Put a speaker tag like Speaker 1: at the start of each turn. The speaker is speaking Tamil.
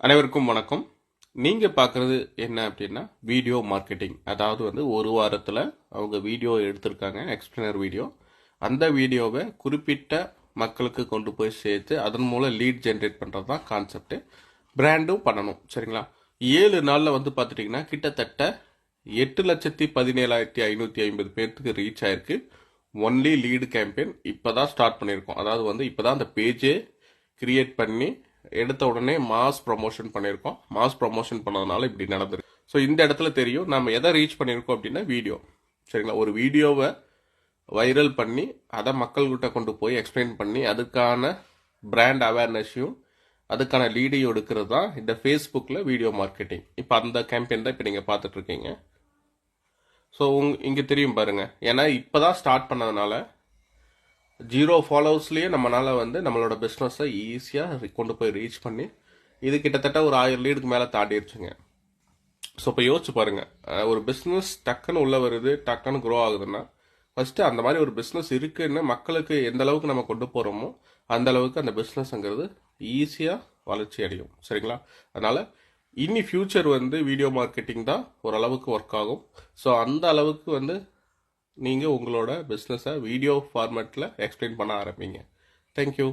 Speaker 1: அனைவருக்கும் வணக்கம். நீங்கள் பார்க்குறது என்ன அப்படின்னா வீடியோ மார்க்கெட்டிங் அதாவது வந்து ஒரு வாரத்தில் அவங்க வீடியோ எடுத்திருக்காங்க எக்ஸ்பிளைனர் வீடியோ அந்த வீடியோவை குறிப்பிட்ட மக்களுக்கு கொண்டு போய் சேர்த்து அதன் மூலம் லீட் ஜென்ரேட் பண்ணுறது தான் கான்செப்ட் பிராண்டும் பண்ணணும் சரிங்களா? ஏழு நாளில் வந்து பார்த்துட்டிங்கன்னா கிட்டத்தட்ட எட்டு லட்சத்தி பதினேழாயிரத்தி ஐநூற்றி ஐம்பது பேர்த்துக்கு ரீச் ஆயிருக்கு. ஒன்லி லீடு கேம்பெயின் இப்போ தான் ஸ்டார்ட் பண்ணியிருக்கோம். அதாவது வந்து இப்போ தான் அந்த பேஜே கிரியேட் பண்ணி எடுத்த உடனே மாஸ் ப்ரொமோஷன் பண்ணியிருக்கோம். மாஸ் ப்ரொமோஷன் பண்ணதுனால இப்படி நடந்திருக்கு. ஸோ இந்த இடத்துல தெரியும் நம்ம எதை ரீச் பண்ணியிருக்கோம் அப்படின்னா வீடியோ சரிங்களா? ஒரு வீடியோவை வைரல் பண்ணி அதை மக்கள்கிட்ட கொண்டு போய் எக்ஸ்பிளைன் பண்ணி அதுக்கான பிராண்ட் அவேர்னஸையும் அதுக்கான லீடையும் எடுக்கிறது தான் இந்த ஃபேஸ்புக்கில் வீடியோ மார்க்கெட்டிங் இப்போ அந்த கேம்பெயின் தான் இப்போ நீங்கள் பார்த்துட்ருக்கீங்க ஸோ உங் இங்கே தெரியும் பாருங்கள் ஏன்னா இப்போ தான் ஸ்டார்ட் பண்ணதுனால ஜீரோ ஃபாலோவர்ஸ்லேயே நம்மளால் வந்து நம்மளோட பிஸ்னஸை ஈஸியாக கொண்டு போய் ரீச் பண்ணி இது கிட்டத்தட்ட ஒரு ஆயிரம் லீடுக்கு மேலே தாண்டிடுச்சுங்க ஸோ இப்போ யோசிச்சு பாருங்கள் ஒரு பிஸ்னஸ் டக்குன்னு உள்ளே வருது டக்குன்னு க்ரோ ஆகுதுன்னா ஃபஸ்ட்டு அந்த மாதிரி ஒரு பிஸ்னஸ் இருக்குன்னு மக்களுக்கு எந்த அளவுக்கு நம்ம கொண்டு போகிறோமோ அந்த அளவுக்கு அந்த பிஸ்னஸ்ங்கிறது ஈஸியாக வளர்ச்சி அடையும். சரிங்களா? அதனால் இனி ஃபியூச்சர் வந்து வீடியோ மார்க்கெட்டிங் தான் ஓரளவுக்கு ஒர்க் ஆகும். ஸோ அந்த அளவுக்கு வந்து நீங்கள் உங்களோட பிஸ்னஸை வீடியோ ஃபார்மேட்டில் எக்ஸ்பிளைன் பண்ண ஆரம்பிங்க. தேங்க்யூ